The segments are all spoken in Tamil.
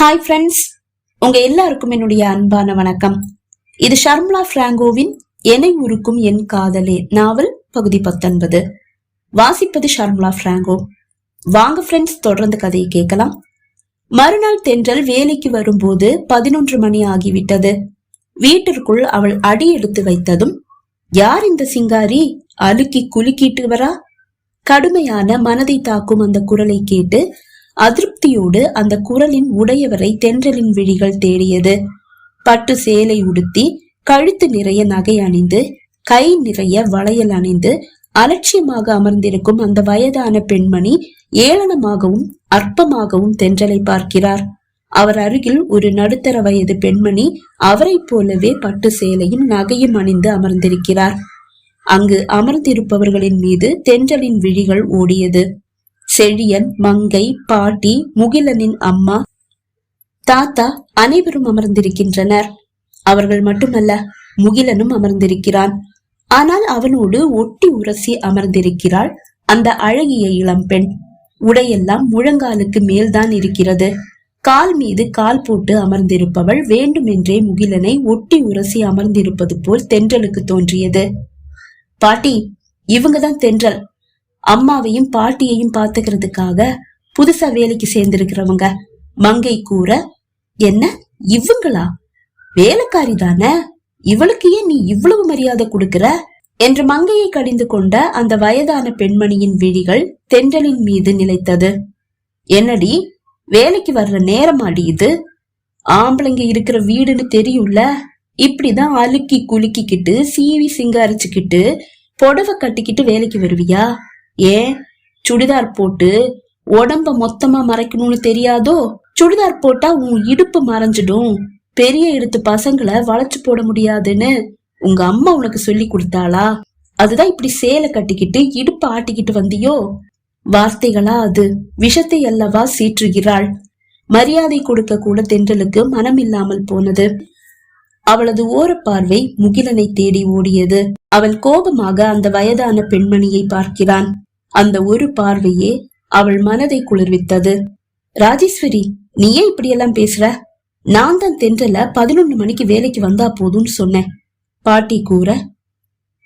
ஹாய் ஃப்ரெண்ட்ஸ் உங்க எல்லாருக்கும் என்னுடைய அன்பான வணக்கம். இது ஷர்மிளா பிராங்கோவின் என்னை உருக்கும் என் காதலே நாவல் பகுதி பத்தொன்பது. வாசிப்பது ஷர்மிளா பிராங்கோ. வாங்க ஃப்ரெண்ட்ஸ் தொடர்ந்து கதையை கேட்கலாம். மறுநாள் தென்றல் வேலைக்கு வரும்போது பதினொன்று மணி ஆகிவிட்டது. வீட்டிற்குள் அவள் அடி எடுத்து வைத்ததும் யார் இந்த சிங்காரி? அழுக்கி குலுக்கிட்டு வரா? கடுமையான மனதை தாக்கும் அந்த குரலை கேட்டு அதிருப்தியோடு அந்த குரலின் உடையவரை தென்றலின் விழிகள் தேடியது. பட்டு சேலை உடுத்தி கழுத்து நிறைய நகை அணிந்து கை நிறைய வளையல் அணிந்து அலட்சியமாக அமர்ந்திருக்கும் அந்த வயதான பெண்மணி ஏளனமாகவும் அற்பமாகவும் தென்றலை பார்க்கிறார். அவர் அருகில் ஒரு நடுத்தர வயது பெண்மணி அவரைப் போலவே பட்டு சேலையும் நகையும் அணிந்து அமர்ந்திருக்கிறார். அங்கு அமர்ந்திருப்பவர்களின் மீது தென்றலின் விழிகள் ஓடியது. செழியன் மங்கை பாட்டி முகிலனின் அம்மா தாத்தா அனைவரும் அமர்ந்திருக்கின்றனர். அவர்கள் மட்டுமல்ல முகிலனும் அமர்ந்திருக்கிறான். ஆனால் அவனோடு ஒட்டி உரசி அமர்ந்திருக்கிறாள் அந்த அழகிய இளம்பெண் உடையெல்லாம் முழங்காலுக்கு மேல்தான் இருக்கிறது. கால் மீது கால் போட்டு அமர்ந்திருப்பவள் வேண்டுமென்றே முகிலனை ஒட்டி உரசி அமர்ந்திருப்பது போல் தென்றலுக்கு தோன்றியது. பாட்டி இவங்கதான் தென்றல். அம்மாவையும் பாட்டியையும் பாத்துக்கிறதுக்காக புதுசா வேலைக்கு சேர்ந்திருக்கிறவங்க. மங்கை கூற என்ன இவங்களா? வேலைக்காரி தானே? இவளுக்கு ஏன் நீ இவ்வளவு மரியாதை கொடுக்கிற? என்று மங்கையை கடிந்து கொண்ட அந்த வயதான பெண்மணியின் விழிகள் தென்றலின் மீது நிலைத்தது. என்னடி வேலைக்கு வர்ற நேரமாடி இது? ஆம்பளைங்க இருக்கிற வீடுன்னு தெரியும்ல? இப்படிதான் அழுக்கி குலுக்கிக்கிட்டு சீவி சிங்காரிச்சுக்கிட்டு புடவை கட்டிக்கிட்டு வேலைக்கு வருவியா? ஏன் சுடிதார் போட்டு உடம்ப மொத்தமா மறைக்கணும்னு தெரியாதோ? சுடிதார் போட்டா உன் இடுப்பு மறைஞ்சிடும். பெரிய எடுத்து பசங்களை வளைச்சு போட முடியாதுன்னு உங்க அம்மா உனக்கு சொல்லி கொடுத்தாளா? அதுதான் இப்படி சேலை கட்டிக்கிட்டு இடுப்பு ஆட்டிக்கிட்டு வந்தியோ? வார்த்தைகளா அது. விஷத்தை அல்லவா சீற்றுகிறாள். மரியாதை கொடுக்க கூட தென்றலுக்கு மனம் இல்லாமல் போனது. அவளது ஓரப்பார்வை முகிலனை தேடி ஓடியது. அவள் கோபமாக அந்த வயதான பெண்மணியை பார்க்கிறான். அந்த ஒரு பார்வையே அவள் மனதை குளிர்வித்தது. ராஜேஸ்வரி நீ ஏன் இப்படியெல்லாம் பேசுற? நான் தான் தென்றல பதினொன்னு மணிக்கு வேலைக்கு வந்தா போதும்னு சொன்னேன். பாட்டி கூற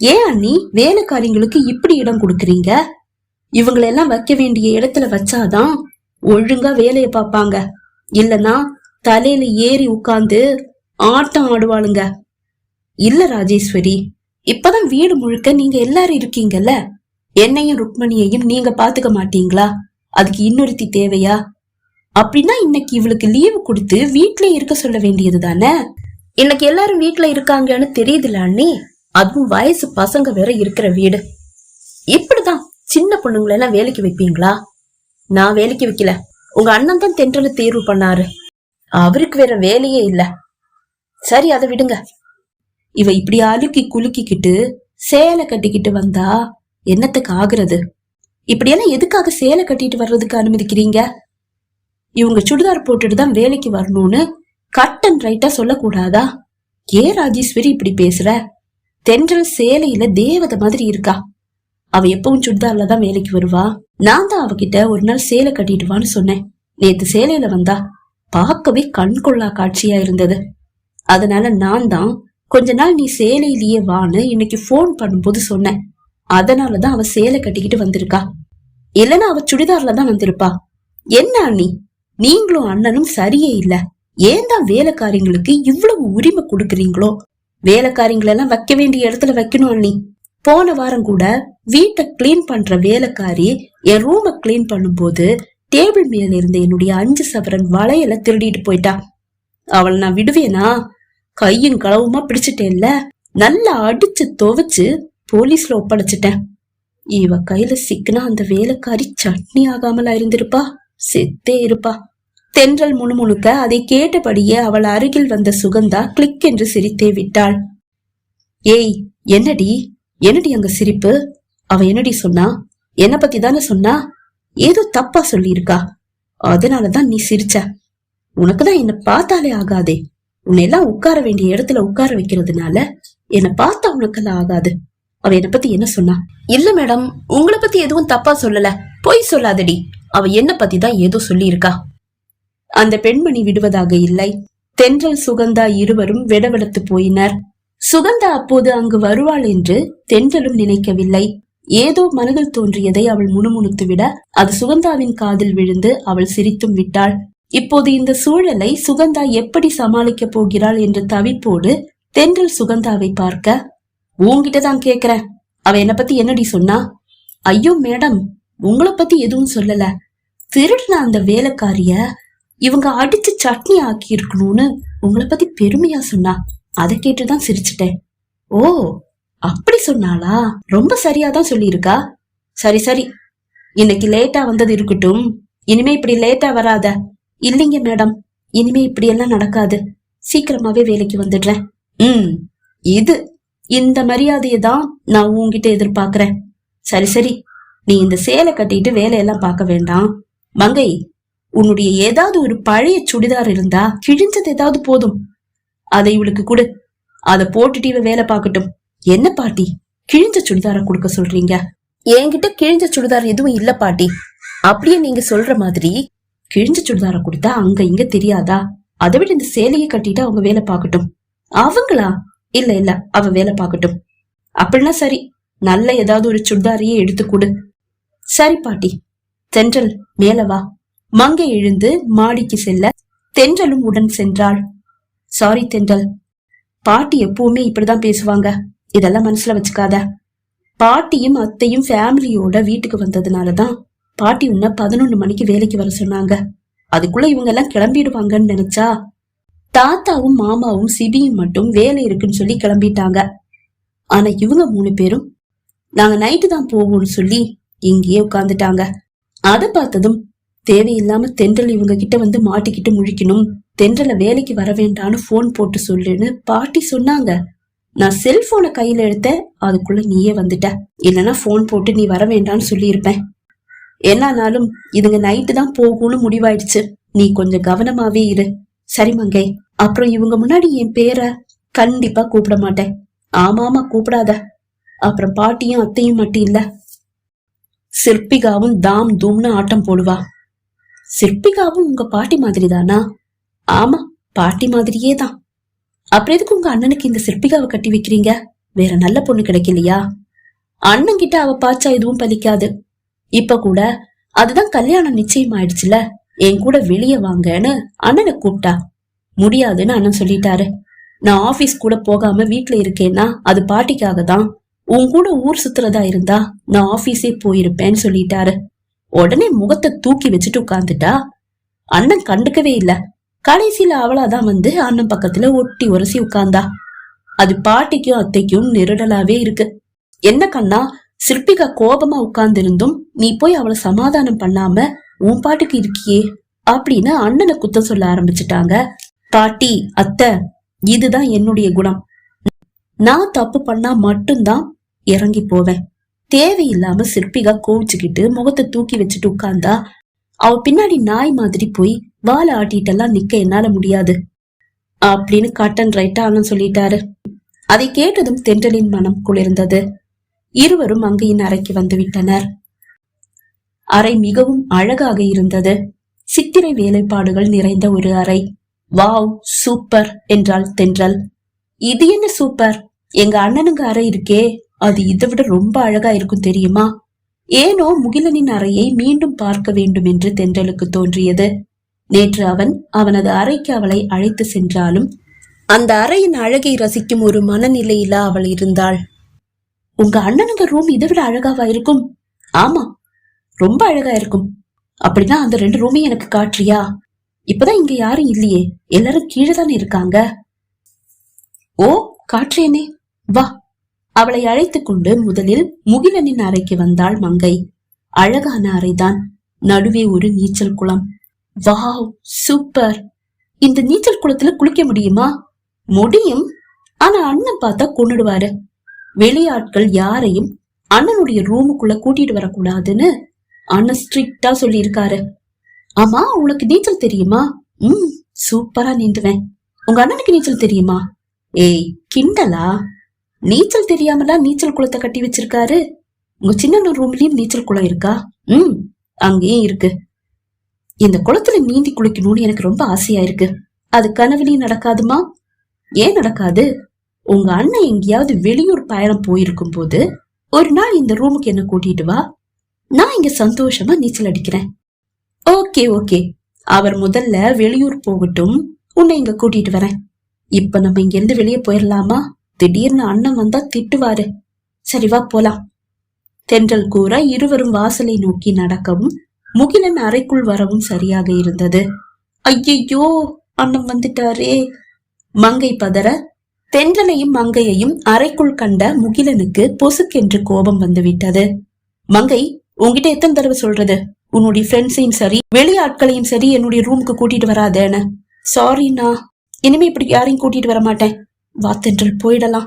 ஏன் அண்ணி வேலைக்காரிங்களுக்கு இப்படி இடம் கொடுக்குறீங்க? இவங்களெல்லாம் வைக்க வேண்டிய இடத்துல வச்சாதான் ஒழுங்கா வேலையை பார்ப்பாங்க. இல்லனா தலையில ஏறி உட்காந்து ஆட்டம் ஆடுவாளுங்க. இல்ல ராஜேஸ்வரி இப்பதான் வீடு முழுக்க நீங்க எல்லாரும் இருக்கீங்கல்ல? என்னையும் ருக்மணியையும் நீங்க பாத்துக்க மாட்டீங்களா? அதுக்கு இன்னொருத்தி தேவையா? அப்படின்னா இன்னைக்கு இவளுக்கு லீவு கொடுத்து வீட்ல இருக்க சொல்ல வேண்டியது தானே? இன்னைக்கு எல்லாரும் வீட்ல இருக்காங்கன்னு தெரியுதுல அண்ணி. அதுவும் வயசு பசங்க வேற இருக்கிற வீடு. இப்படிதான் சின்ன பொண்ணுங்களை எல்லாம் வேலைக்கு வைப்பீங்களா? நான் வேலைக்கு வைக்கல. உங்க அண்ணன் தான் தென்றல தேர்வு பண்ணாரு. அவருக்கு வேற வேலையே இல்ல. சரி அதை விடுங்க. இவ இப்படி அழுக்கி குலுக்கிக்கிட்டு சேலை கட்டிக்கிட்டு வந்தா என்னத்துக்கு ஆகுறது? இப்படியெல்லாம் எதுக்காக சேலை கட்டிட்டு வர்றதுக்கு அனுமதிக்கிறீங்க? இவங்க சுடிதார் போட்டுட்டு தான் வேலைக்கு வரணும்னு கட் அண்ட் ரைட்டா சொல்லக்கூடாதா? ஏ ராஜேஸ்வரி இப்படி பேசுற? தென்றல் சேலையில தேவதை மாதிரி இருக்கா? அவ எப்பவும் சுடிதார்ல தான் வேலைக்கு வருவா. நான் தான் அவகிட்ட ஒரு நாள் சேலை கட்டிட்டு வான்னு சொன்னேன். நேத்து சேலையில வந்தா பார்க்கவே கண் கொள்ளா காட்சியா இருந்தது. அதனால நான் தான் கொஞ்ச நாள் நீ சேலையிலேயே வான்னு இன்னைக்கு போன் பண்ணும்போது சொன்னேன். அதனாலதான் அவ சேலை கட்டிக்கிட்டு வந்திருக்கா. இல்லைன்னா அவ சுடிதார்ல தான் வந்திருப்பா. என்ன அண்ணி? நீங்களும் அண்ணனும் சரியே இல்ல. ஏன் தான் வேலைக்காரிங்களுக்கு இவ்வளவு உரிமை கொடுக்குறீங்களோ? வேலைக்காரிங்களெல்லாம் வைக்க வேண்டிய இடத்துல வைக்கணும் அண்ணி. போன வாரம் கூட வீட்டை கிளீன் பண்ற வேலைக்காரி என் ரூமை கிளீன் பண்ணும்போது டேபிள் மேல இருந்த என்னுடைய அஞ்சு சவரன் வளையல திருடிட்டு போயிட்டா. அவளை நான் விடுவேனா? கையும் களவுமா பிடிச்சிட்டேன்ல. நல்லா அடிச்சு துவைச்சு போலீஸ்ல ஒப்படைச்சிட்டேன். இவ கையில சிக்கினா அந்த வேலைக்காரி சட்னி ஆகாமல் இருந்திருப்பா செத்தே இருப்பா. தென்றல் முணுமுணுக்க அதை கேட்டபடியே அவள் அருகில் வந்த சுகந்தா கிளிக் என்று சிரித்தே விட்டாள். ஏய் என்னடி? என்னடி அங்க சிரிப்பு? அவ என்னடி சொன்னா? என்ன பத்தி தானே சொன்னா? ஏதோ தப்பா சொல்லியிருக்கா. அதனாலதான் நீ சிரிச்ச. உனக்குதான் என்ன பார்த்தாலே ஆகாதே. உன்னை எல்லாம் உட்கார வேண்டிய இடத்துல உட்கார வைக்கிறதுனால என்ன பார்த்தா உனக்கெல்லாம் ஆகாது. அவ என்ன பத்தி என்ன சொன்னா? இல்ல மேடம் உங்களை பத்தி எதுவும் தப்பா சொல்லல. பொய் சொல்லாதடி. அவ என்ன பத்தி தான் ஏதோ சொல்லியிருக்கா. அந்த பெண்மணி விடுவதாக இல்லை. தென்றல் சுகந்தா இருவரும் விடவெடுத்து போயினர். சுகந்தா அப்போது அங்கு வருவாள் என்று தென்றலும் நினைக்கவில்லை. ஏதோ மனதில் தோன்றியதை அவள் முணுமுணுத்து விட அது சுகந்தாவின் காதில் விழுந்து அவள் சிரித்தும் விட்டாள். இப்போது இந்த சூழலை சுகந்தா எப்படி சமாளிக்கப் போகிறாள் என்ற தவிப்போடு தென்றல் சுகந்தாவை பார்க்க உன்கிட்ட தான் கேக்குறேன். அவ என்ன பத்தி என்னடி சொன்னா? ஐயோ மேடம் உங்களை பத்தி எதுவும் சொல்லல. திருடின அந்த வேலைக்காரிய இவங்க அடிச்சு சட்னி ஆக்கி இருக்கணும்னு உங்களை பத்தி பெருமையா சொன்னா. அதை கேட்டுதான் சிரிச்சிட்டேன். ஓ அப்படி சொன்னாளா? ரொம்ப சரியாதான் சொல்லியிருக்கா. சரி சரி. இன்னைக்கு லேட்டா வந்தது இருக்கட்டும். இனிமே இப்படி லேட்டா வராத. இல்லைங்க மேடம். இனிமே இப்படி எல்லாம் நடக்காது. சீக்கிரமாவே வேலைக்கு வந்துடுறேன். ம் இது இந்த மரியாதையை தான் நான் உன்கிட்ட எதிர்பார்க்கறேன். சரி சரி. நீ இந்த சேலை கட்டிட்டு வேலையெல்லாம் பார்க்க வேண்டாம். மங்கை உன்னுடைய ஏதாவது ஒரு பழைய சுடிதார் இருந்தா கிழிஞ்சது ஏதாவது போதும். அதை இவளுக்கு கொடு. அதை போட்டுட்டு இவ வேலை பார்க்கட்டும். என்ன பாட்டி? கிழிஞ்ச சுடிதார கொடுக்க சொல்றீங்க? என்கிட்ட கிழிஞ்ச சுடிதார் எதுவும் இல்ல பாட்டி. அப்படியே நீங்க சொல்ற மாதிரி கிழிஞ்ச சுடிதார கொடுத்தா அங்க இங்க தெரியாதா? அதை விட இந்த சேலையை கட்டிட்டு அவங்க வேலை பார்க்கட்டும். அவங்களா? இல்ல இல்ல அவ வேலை பார்க்கட்டும். அப்படின்னா சரி நல்ல ஏதாவது ஒரு சுடிதாரையே எடுத்து கொடு. சரி பாட்டி. தென்றல் மேல வா. மங்கை எழுந்து மாடிக்கு செல்ல தென்றலும் உடன் சென்றாள். சாரி தென்றல். பாட்டி எப்பவுமே இப்படிதான் பேசுவாங்க. இதெல்லாம் மனசுல வச்சுக்காத. பாட்டியும் அத்தையும் ஃபேமிலியோட வீட்டுக்கு வந்ததுனாலதான் பாட்டி உன்ன பதினொன்னு மணிக்கு வேலைக்கு வர சொன்னாங்க. அதுக்குள்ள இவங்க எல்லாம் கிளம்பிடுவாங்கன்னு நினைச்சா தாத்தாவும் மாமாவும் சிபியும் மட்டும் வேலை இருக்குன்னு சொல்லி கிளம்பிட்டாங்க. ஆனா இவங்க மூணு பேரும் நாங்க நைட்டு தான் போவோம்னு சொல்லி இங்கேயே உட்காந்துட்டாங்க அதை பார்த்ததும் தேவையில்லாம தென்றல் இவங்க கிட்ட வந்து மாட்டிக்கிட்டு முழிக்கணும். தென்றலை வேலைக்கு வர வேண்டான்னு போன் போட்டு சொல்லுன்னு பாட்டி சொன்னாங்க. நான் செல்போனை கையில எடுத்த அதுக்குள்ள நீயே வந்துட்ட. இல்லைன்னா போன் போட்டு நீ வர வேண்டான்னு சொல்லியிருப்பேன். என்னானாலும் இதுங்க நைட்டு தான் போகும்னு முடிவாயிடுச்சு. நீ கொஞ்சம் கவனமாவே இரு. சரி மங்கை அப்புறம் இவங்க முன்னாடி என் பேரை கண்டிப்பா கூப்பிட மாட்டேன். ஆமாமா கூப்பிடாத. அப்புறம் பாட்டியும் அத்தையும் மட்டும் இல்ல. சிற்பிகாவும் தாம் தூம்னு ஆட்டம் போடுவா. சிற்பிகாவும் உங்க பாட்டி மாதிரி தானா ஆமா பாட்டி மாதிரியே தான் அப்புறம் எதுக்கு உங்க அண்ணனுக்கு இந்த சிற்பிகாவை கட்டி வைக்கிறீங்க? வேற நல்ல பொண்ணு கிடைக்கலையா? அண்ணன் கிட்ட அவ பாச்சா எதுவும் பலிக்காது. இப்ப கூட அதுதான் கல்யாணம் நிச்சயம் ஆயிடுச்சுல என் கூட வெளியே வாங்கன்னு அண்ணனை கூப்பிட்டா. முடியாதுன்னு அண்ணன் சொல்லிட்டாரு. நான் ஆபீஸ் கூட போகாம வீட்டுல இருக்கேன்னா அது பாட்டிக்காக தான் உன் கூட ஊர் சுத்துறதா இருந்தா நான் ஆபீஸே போயிருப்பேன்னு சொல்லிட்டாரு. உடனே முகத்தை தூக்கி வச்சுட்டு உட்காந்துட்டா அண்ணன் கண்டுக்கவே இல்ல. கடைசியில அவளாதான் வந்து அண்ணன் பக்கத்துல ஒட்டி உரசி உட்கார்ந்தா. அது பாட்டிக்கும் அத்தைக்கும் நெருடலாவே இருக்கு. என்ன கண்ணா சிற்பிகா கோபமா உட்கார்ந்திருந்தும் நீ போய் அவளை சமாதானம் பண்ணாம உன் பாட்டுக்கு இருக்கியே அப்படின்னு அண்ணனை குத்தம் சொல்ல ஆரம்பிச்சிட்டாங்க. பாட்டி அத்தை இதுதான் என்னுடைய குணம். நான் தப்பு பண்ணா மட்டும்தான் இறங்கி போவேன். தேவையில்லாம சிற்பிகா கோவிச்சுக்கிட்டு முகத்தை தூக்கி வச்சுட்டு உட்கார்ந்தா அவ பின்னாடி நாய் மாதிரி போய் வாழை ஆட்டிட்டெல்லாம் நிக்க என்னால முடியாது. அப்படின்னு கட்டன் ரைட்டா அண்ணன் சொல்லிட்டாரு. அதை கேட்டதும் தென்றலின் மனம் குளிர்ந்தது. இருவரும் அங்கையின் அறைக்கு வந்து விட்டனர். அறை மிகவும் அழகாக இருந்தது. சித்திரை வேலைப்பாடுகள் நிறைந்த ஒரு அறை. வாவ் சூப்பர் என்றாள் தென்றல். இது என்ன சூப்பர்? எங்க அண்ணனுங்க அறை இருக்கே. அது இதை விட ரொம்ப அழகா இருக்கும் தெரியுமா? ஏனோ முகிலனின் அறையை மீண்டும் பார்க்க வேண்டும் என்று தென்றலுக்கு தோன்றியது. நேற்று அவன் அவனது அறைக்கு அவளை அழைத்து சென்றாலும் அந்த அறையின் அழகை ரசிக்கும் ஒரு மனநிலையில அவள் இருந்தாள். உங்க அண்ணனுங்க ரூம் இதை விட அழகாவா இருக்கும்? ஆமா ரொம்ப அழகா இருக்கும். அப்படின்னா அந்த ரெண்டு ரூமையும் எனக்கு காட்டுறியா இப்பதான் இங்க யாரும் இல்லையே. எல்லாரும் கீழே தானே இருக்காங்க. ஓ காற்றேனே. வா. அவளை அழைத்துக் கொண்டு முதலில் முகிலனின் அறைக்கு வந்தாள் மங்கை. அழகான அறைதான். நடுவே ஒரு நீச்சல் குளம். Wow super. இந்த நீச்சல் குளத்துல குளிக்க முடியுமா? முடியும். ஆனா அண்ணன் பார்த்தா கொன்னுடுவாரு. வெளியாட்கள் யாரையும் அண்ணனுடைய ரூமுக்குள்ள கூட்டிட்டு வரக்கூடாதுன்னு அண்ணன் ஸ்ட்ரிக்டா சொல்லியிருக்காரு. ஆமா உனக்கு நீச்சல் தெரியுமா? ம் சூப்பரா நீந்துவேன். உங்க அண்ணனுக்கு நீச்சல் தெரியுமா? ஏய் கிண்டலா? நீச்சல் தெரியாமலாம் நீச்சல் குளத்தை கட்டி வச்சிருக்காரு. உங்க சின்ன ரூம்லயும் நீச்சல் குளம் இருக்கா? ம் அங்கேயும் இருக்கு. இந்த குளத்துல நீந்தி குளிக்கணும்னு எனக்கு ரொம்ப ஆசையா இருக்கு. அது கனவுலையும் நடக்காதுமா? ஏன் நடக்காது? உங்க அண்ணன் எங்கேயாவது வெளியூர் பயணம் போயிருக்கும் போது ஒரு நாள் இந்த ரூமுக்கு என்ன கூட்டிட்டு வா. நான் இங்க சந்தோஷமா நீச்சல் அடிக்கிறேன். Okay okay. அவர் முதல்ல வெளியூர் போகட்டும். உன்னை இங்க கூட்டிட்டு வரேன். இப்ப நம்ம இங்கிருந்து வெளியே போயிடலாமா திடீர்னு அண்ணன் வந்தா திட்டுவாரு. சரிவா போலாம். தென்றல் கூற இருவரும் வாசலை நோக்கி நடக்கவும் முகிலன் அறைக்குள் வரவும் சரியாக இருந்தது. ஐயையோ அண்ணன் வந்துட்டாரே. மங்கை பதற தென்றலையும் மங்கையையும் அறைக்குள் கண்ட முகிலனுக்கு பொசுக்கென்று கோபம் வந்துவிட்டது. மங்கை உங்ககிட்ட எத்தனை தடவை சொல்றது? உன்னுடைய ஃப்ரெண்ட்ஸையும் சரி வெளி ஆட்களையும் சரி என்னுடைய ரூமுக்கு கூட்டிட்டு வராதேன்னு சாரிண்ணா இனிமே இப்படி யாரையும் கூட்டிட்டு வர மாட்டேன். வா தென்றல் போயிடலாம்.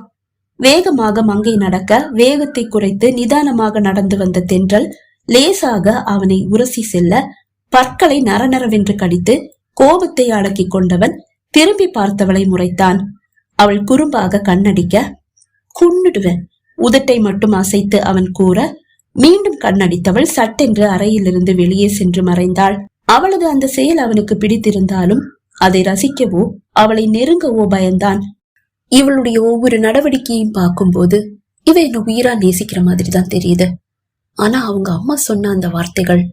வேகமாக மங்கை நடக்க வேகத்தை குறைத்து நிதானமாக நடந்து வந்த தென்றல் லேசாக அவனை உரசி செல்ல பற்களை நரநரவென்று கடித்து கோபத்தை அடக்கிக் கொண்டவன் திரும்பி பார்த்தவளை முறைத்தான். அவள் குறும்பாக கண்ணடிக்க குன்னுடுவேன். உதட்டை மட்டும் அசைத்து அவன் கூற மீண்டும் கண்ணடித்தவள் சட்டென்று அறையிலிருந்து வெளியே சென்று மறைந்தாள். அவளது அந்த செயல் அவனுக்கு பிடித்திருந்தாலும் அதை ரசிக்கவோ அவளை நெருங்கவோ பயந்தான். இவளுடைய ஒவ்வொரு நடவடிக்கையும் பார்க்கும்போது இவ என்ன உயிரா நேசிக்கிற மாதிரி தான் தெரியுது. ஆனா அவங்க அம்மா சொன்ன அந்த வார்த்தைகள்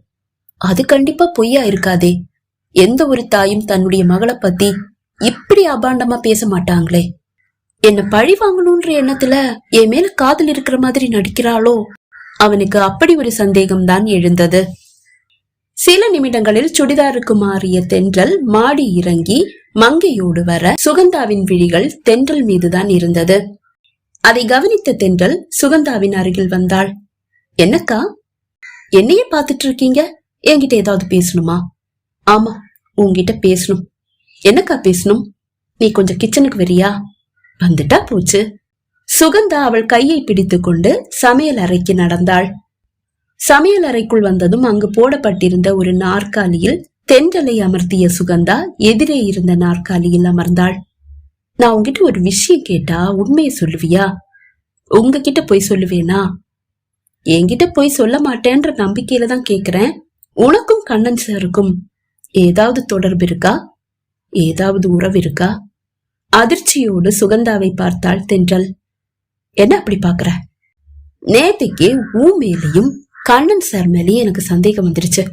அது கண்டிப்பா பொய்யா இருக்காதே. எந்த ஒரு தாயும் தன்னுடைய மகளை பத்தி இப்படி அபாண்டமா பேச மாட்டாங்களே. என்ன பழி வாங்கணும்ன்ற எண்ணத்துல என் மேல காதல் இருக்கிற மாதிரி நடிக்கிறாளோ அவனுக்கு அப்படி ஒரு சந்தேகம் தான் எழுந்தது. சில நிமிடங்களில் சுடிதாருக்கு மாறிய தென்றல் மாடி இறங்கி மங்கையோடு வர சுகந்தாவின் விழிகள் தென்றல் மீதுதான் இருந்தது. அதை கவனித்த தென்றல் சுகந்தாவின் அருகில் வந்தாள். என்னக்கா? என்னையே பாத்துட்டு இருக்கீங்க என்கிட்ட ஏதாவது பேசணுமா? ஆமா உங்ககிட்ட பேசணும். என்னக்கா பேசணும்? நீ கொஞ்சம் கிச்சனுக்கு வரியா? வந்துட்டா போச்சு. சுகந்தா அவள் கையை பிடித்துக்கொண்டு சமையல் அறைக்கு நடந்தாள். சமையல் அறைக்குள் வந்ததும் அங்கு போடப்பட்டிருந்த ஒரு நாற்காலியில் தென்றலை அமர்த்திய சுகந்தா எதிரே இருந்த நாற்காலியில் அமர்ந்தாள். நான் உங்ககிட்ட ஒரு விஷயம் கேட்டா உண்மையை சொல்லுவியா? உங்ககிட்ட போய் சொல்லுவேனா? என்கிட்ட போய் சொல்ல மாட்டேன்ற நம்பிக்கையில தான் கேக்குறேன். உனக்கும் கண்ணன் சாருக்கும் ஏதாவது தொடர்பு இருக்கா? ஏதாவது உறவு இருக்கா? அதிர்ச்சியோடு சுகந்தாவை பார்த்தாள் தென்றல். என்ன அப்படி பாக்குற? நேத்திக்கு ஊ மேலையும் கண்ணன் சார் மேலேயும் எனக்கு சந்தேகம் வந்துருச்சு.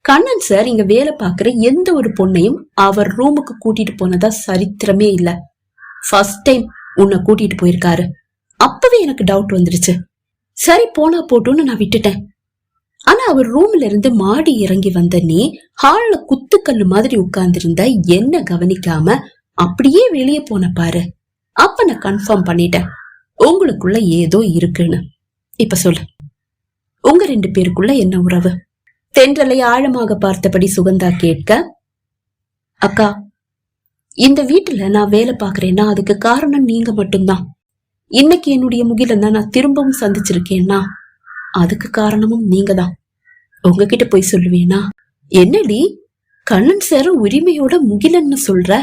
கண்ணன் சார் இங்க வேலை பாக்குற எந்த ஒரு பொண்ணையும் அவர் ரூமுக்கு கூட்டிட்டு போனதா சரித்திரமே இல்ல. ஃபர்ஸ்ட் டைம் உன்னை கூட்டிட்டு போயிருக்காரு. அப்பவே எனக்கு டவுட் வந்துருச்சு. சரி போனா போட்டுன்னு நான் விட்டுட்டேன். ஆனா அவர் ரூம்ல இருந்து மாடி இறங்கி வந்த நீ ஹால்ல குத்துக்கல்லு மாதிரி உட்கார்ந்திருந்த என்ன கவனிக்காம அப்படியே வெளியே போன பாரு. அப்ப நான் கன்ஃபார்ம் பண்ணிட்டேன். உங்களுக்குள்ள ஏதோ இருக்குன்னு. இப்ப சொல்லு. உங்க ரெண்டு பேருக்குள்ள என்ன உறவு? தென்றலை ஆழமாக பார்த்தபடி சுகந்தா கேட்க அக்கா இந்த வீட்டுல நான் வேலை பாக்குறேன்னா அதுக்கு காரணம் நீங்க மட்டும்தான். இன்னைக்கு என்னுடைய முகிலன்னா நான் திரும்பவும் சந்திச்சிருக்கேன்னா அதுக்கு காரணமும் நீங்க தான் உங்ககிட்ட போய் சொல்லுவேனா? என்னடி கண்ணன் சார உரிமையோட முகிலன்னு சொல்ற?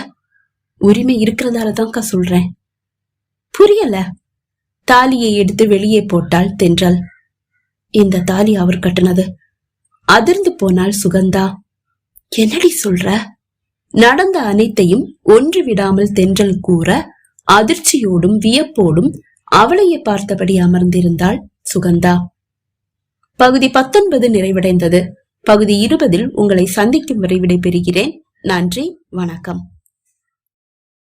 உரிமை இருக்கிறதால தான்க்கா சொல்றேன். புரியல. தாலியை எடுத்து வெளியே போட்டாள் தென்றல். இந்த தாலி அவர் கட்டினது. அதிர்ந்து போனாள் சுகந்தா. என்னடி சொல்ற? நடந்த அனைத்தையும் ஒன்று விடாமல் தென்றல் கூற அதிர்ச்சியோடும் வியப்போடும் அவளையே பார்த்தபடி அமர்ந்திருந்தாள் சுகந்தா. பகுதி பத்தொன்பது நிறைவடைந்தது. பகுதி இருபதில் உங்களை சந்திக்கும் வரை விடைபெறுகிறேன். நன்றி வணக்கம்.